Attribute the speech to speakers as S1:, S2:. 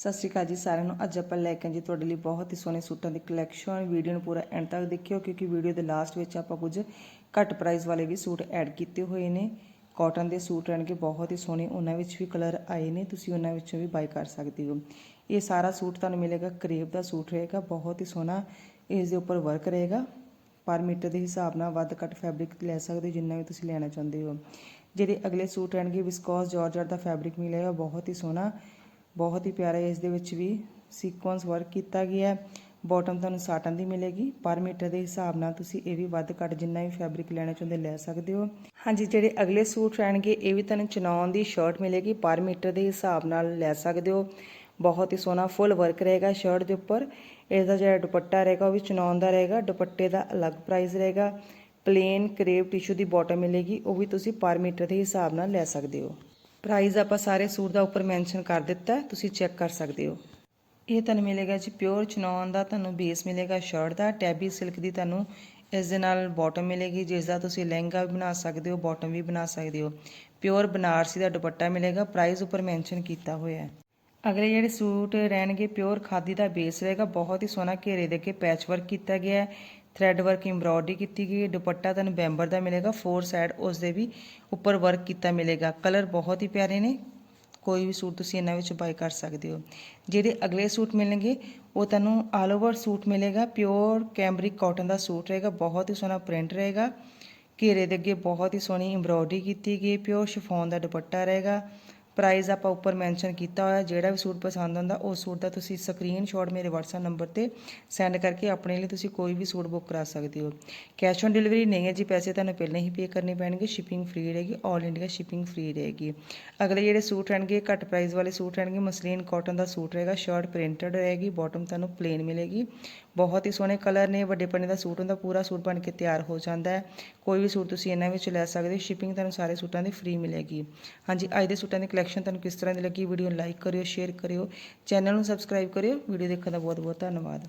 S1: ਸਤਿ ਸ਼੍ਰੀ ਅਕਾਲ ਜੀ ਸਾਰਿਆਂ ਨੂੰ। ਅੱਜ ਆਪਾਂ ਲੈ ਕੇ ਆਏ ਜੀ ਤੁਹਾਡੇ ਲਈ ਬਹੁਤ ਹੀ ਸੋਹਣੇ ਸੂਟਾਂ ਦੀ ਕਲੈਕਸ਼ਨ ਵੀਡੀਓ ਨੂੰ ਪੂਰਾ ਐਂਡ ਤੱਕ ਦੇਖਿਓ ਕਿਉਂਕਿ ਵੀਡੀਓ ਦੇ ਲਾਸਟ ਵਿੱਚ ਆਪਾਂ ਕੁਝ ਘੱਟ ਪ੍ਰਾਈਸ ਵਾਲੇ ਵੀ ਸੂਟ ਐਡ ਕੀਤੇ ਹੋਏ ਨੇ। ਕਾਟਨ ਦੇ ਸੂਟ ਰਹਿਣਗੇ ਬਹੁਤ ਹੀ ਸੋਹਣੇ ਉਹਨਾਂ ਵਿੱਚ ਵੀ ਕਲਰ ਆਏ ਨੇ। ਤੁਸੀਂ ਉਹਨਾਂ ਵਿੱਚੋਂ ਵੀ ਬਾਈ ਕਰ ਸਕਦੇ ਹੋ। ਇਹ ਸਾਰਾ ਸੂਟ ਤੁਹਾਨੂੰ ਮਿਲੇਗਾ ਕਰੇਬ ਦਾ ਸੂਟ ਰਹੇਗਾ, ਬਹੁਤ ਹੀ ਸੋਹਣਾ ਇਸ ਦੇ ਉੱਪਰ ਵਰਕ ਰਹੇਗਾ। ਪਰ ਮੀਟਰ ਦੇ ਹਿਸਾਬ ਨਾਲ ਵੱਧ ਘੱਟ ਫੈਬਰਿਕ ਲੈ ਸਕਦੇ ਹੋ ਜਿੰਨਾ ਵੀ ਤੁਸੀਂ ਲੈਣਾ ਚਾਹੁੰਦੇ ਹੋ। ਜਿਹੜੇ ਅਗਲੇ ਸੂਟ ਰਹਿਣਗੇ ਵਿਸਕੋਸ ਜਾਰਜਟ ਦਾ ਫੈਬਰਿਕ ਮਿਲੇਗਾ ਬਹੁਤ ਹੀ ਸੋਹਣਾ ਬਹੁਤ ਹੀ ਪਿਆਰਾ ਇਸ ਦੇ ਵਿੱਚ ਵੀ ਸੀਕੁਐਂਸ ਵਰਕ ਕੀਤਾ ਗਿਆ ਹੈ। ਬਾਟਮ ਤੁਹਾਨੂੰ ਸਾਟਨ ਦੀ ਮਿਲੇਗੀ, ਪਰ ਮੀਟਰ ਦੇ ਹਿਸਾਬ ਨਾਲ ਤੁਸੀਂ ਇਹ ਵੀ ਵੱਧ ਘੱਟ ਜਿੰਨਾ ਵੀ ਫੈਬਰਿਕ ਲੈਣਾ ਚਾਹੁੰਦੇ ਲੈ ਸਕਦੇ ਹੋ। ਹਾਂਜੀ, ਜਿਹੜੇ ਅਗਲੇ ਸੂਟ ਰਹਿਣਗੇ, ਇਹ ਵੀ ਤੁਹਾਨੂੰ ਚਨੌਨ ਦੀ ਸ਼ਰਟ ਮਿਲੇਗੀ, ਪਰ ਮੀਟਰ ਦੇ ਹਿਸਾਬ ਨਾਲ ਲੈ ਸਕਦੇ ਹੋ। ਬਹੁਤ ਹੀ ਸੋਹਣਾ ਫੁੱਲ ਵਰਕ ਰਹੇਗਾ ਸ਼ਰਟ ਦੇ ਉੱਪਰ। ਇਸ ਦਾ ਜਿਹੜਾ ਦੁਪੱਟਾ ਰਹੇਗਾ, ਉਹ ਵੀ ਚਨੌਨ ਦਾ ਰਹੇਗਾ, ਦੁਪੱਟੇ ਦਾ ਅਲੱਗ ਪ੍ਰਾਈਸ ਰਹੇਗਾ। ਪਲੇਨ ਕਰੇਪ ਟਿਸ਼ੂ ਦੀ ਬਾਟਮ ਮਿਲੇਗੀ, ਉਹ ਵੀ ਤੁਸੀਂ ਪਰ ਮੀਟਰ ਦੇ ਹਿਸਾਬ ਨਾਲ ਲੈ ਸਕਦੇ ਹੋ। ਪ੍ਰਾਈਸ ਆਪਾਂ ਸਾਰੇ ਸੂਟ ਦਾ ਉੱਪਰ ਮੈਂਸ਼ਨ ਕਰ ਦਿੱਤਾ ਤੁਸੀਂ ਚੈੱਕ ਕਰ ਸਕਦੇ ਹੋ। ਇਹ ਤੁਹਾਨੂੰ ਮਿਲੇਗਾ ਜੀ ਪਿਓਰ ਚਨੌਨ ਦਾ, ਤੁਹਾਨੂੰ ਬੇਸ ਮਿਲੇਗਾ ਸ਼ਰਟ ਦਾ ਟੈਬੀ ਸਿਲਕ ਦੀ ਤੁਹਾਨੂੰ ਇਸ ਦੇ ਨਾਲ ਬਾਟਮ ਮਿਲੇਗੀ ਜਿਸ ਦਾ ਤੁਸੀਂ ਲਹਿੰਗਾ ਵੀ ਬਣਾ ਸਕਦੇ ਹੋ ਬਾਟਮ ਵੀ ਬਣਾ ਸਕਦੇ ਹੋ। ਪਿਓਰ ਬਨਾਰਸੀ ਦਾ ਦੁਪੱਟਾ ਮਿਲੇਗਾ ਪ੍ਰਾਈਸ ਉੱਪਰ ਮੈਂਸ਼ਨ ਕੀਤਾ ਹੋਇਆ ਹੈ। ਅਗਲੇ ਜਿਹੜੇ ਸੂਟ ਰਹਿਣਗੇ ਪਿਓਰ ਖਾਦੀ ਦਾ ਬੇਸ ਰਹੇਗਾ, ਬਹੁਤ ਹੀ ਸੋਹਣਾ ਘੇਰੇ ਦੇ ਕੇ ਪੈਚ ਵਰਕ ਕੀਤਾ ਗਿਆ ਹੈ। ਥਰੈਡ ਵਰਕ ਐਮਬ੍ਰੋਇਡਰੀ ਕੀਤੀ ਗਈ ਹੈ। ਦੁਪੱਟਾ ਤੁਹਾਨੂੰ ਬੈਂਬਰ ਦਾ ਮਿਲੇਗਾ ਫੋਰ ਸਾਈਡ ਉਸ ਦੇ ਵੀ ਉੱਪਰ ਵਰਕ ਕੀਤਾ ਮਿਲੇਗਾ। ਕਲਰ ਬਹੁਤ ਹੀ ਪਿਆਰੇ ਨੇ। ਕੋਈ ਵੀ ਸੂਟ ਤੁਸੀਂ ਇਹਨਾਂ ਵਿੱਚ ਬਾਈ ਕਰ ਸਕਦੇ ਹੋ। ਜਿਹੜੇ ਅਗਲੇ ਸੂਟ ਮਿਲਣਗੇ, ਉਹ ਤੁਹਾਨੂੰ ਆਲ ਓਵਰ ਸੂਟ ਮਿਲੇਗਾ। ਪਿਓਰ ਕੈਮਰਿਕ ਕਾਟਨ ਦਾ ਸੂਟ ਰਹੇਗਾ, ਬਹੁਤ ਹੀ ਸੋਹਣਾ ਪ੍ਰਿੰਟ ਰਹੇਗਾ। ਘੇਰੇ ਦੇ ਅੱਗੇ ਬਹੁਤ ਹੀ ਸੋਹਣੀ ਐਮਬ੍ਰੋਇਡਰੀ ਕੀਤੀ ਗਈ ਪਿਓਰ ਸ਼ਿਫੋਨ ਦਾ ਦੁਪੱਟਾ ਰਹੇਗਾ। ਪ੍ਰਾਈਸ ਆਪਾਂ ਉੱਪਰ ਮੈਂਸ਼ਨ ਕੀਤਾ ਹੋਇਆ, ਜਿਹੜਾ ਵੀ ਸੂਟ ਪਸੰਦ ਆਉਂਦਾ ਉਸ ਸੂਟ ਦਾ ਤੁਸੀਂ ਸਕਰੀਨਸ਼ਾਟ ਮੇਰੇ WhatsApp ਨੰਬਰ ਤੇ ਸੈਂਡ ਕਰਕੇ ਆਪਣੇ ਲਈ ਤੁਸੀਂ ਕੋਈ ਵੀ ਸੂਟ ਬੁੱਕ ਕਰਾ ਸਕਦੇ ਹੋ। ਕੈਸ਼ ਔਨ ਡਿਲੀਵਰੀ ਨਹੀਂ ਹੈ ਜੀ, ਪੈਸੇ ਤੁਹਾਨੂੰ ਪਹਿਲਾਂ ਹੀ ਪੇ ਕਰਨੇ ਪੈਣਗੇ ਸ਼ਿਪਿੰਗ ਫ੍ਰੀ ਰਹੇਗੀ 올 ਇੰਡੀਆ ਸ਼ਿਪਿੰਗ ਫ੍ਰੀ ਰਹੇਗੀ। ਅਗਲੇ ਜਿਹੜੇ ਸੂਟ ਰਹਿਣਗੇ, ਘੱਟ ਪ੍ਰਾਈਸ ਵਾਲੇ ਸੂਟ ਰਹਿਣਗੇ, ਮਸਲੀਨ ਕਾਟਨ ਦਾ ਸੂਟ ਰਹੇਗਾ ਸ਼ਰਟ ਪ੍ਰਿੰਟਡ ਰਹੇਗੀ ਬਾਟਮ ਤੁਹਾਨੂੰ ਪਲੇਨ ਮਿਲੇਗੀ। ਬਹੁਤ ਹੀ ਸੋਹਣੇ ਕਲਰ ਨੇ, ਵੱਡੇ ਪੰਨੇ ਦਾ ਸੂਟ ਹੁੰਦਾ, ਪੂਰਾ ਸੂਟ ਬਣ ਕੇ ਤਿਆਰ ਹੋ ਜਾਂਦਾ ਹੈ। ਕੋਈ ਵੀ ਸੂਟ ਤੁਸੀਂ ਇਹਨਾਂ ਵਿੱਚ ਲੈ ਸਕਦੇ ਹੋ ਸ਼ਿਪਿੰਗ ਤੁਹਾਨੂੰ ਸਾਰੇ ਸੂਟਾਂ ਦੀ ਫ੍ਰੀ ਮਿਲੇਗੀ। ਹਾਂਜੀ, ਅੱਜ ਦੇ ਸੂਟਾਂ ਦੀ ਕਲੈਕਸ਼ਨ ਤੁਹਾਨੂੰ ਕਿਸ ਤਰ੍ਹਾਂ ਦੀ ਲੱਗੀ ਵੀਡੀਓ ਨੂੰ ਲਾਈਕ ਕਰਿਓ ਸ਼ੇਅਰ ਕਰਿਓ ਚੈਨਲ ਨੂੰ ਸਬਸਕ੍ਰਾਈਬ ਕਰਿਓ ਵੀਡੀਓ ਦੇਖਣ ਦਾ ਬਹੁਤ ਬਹੁਤ ਧੰਨਵਾਦ।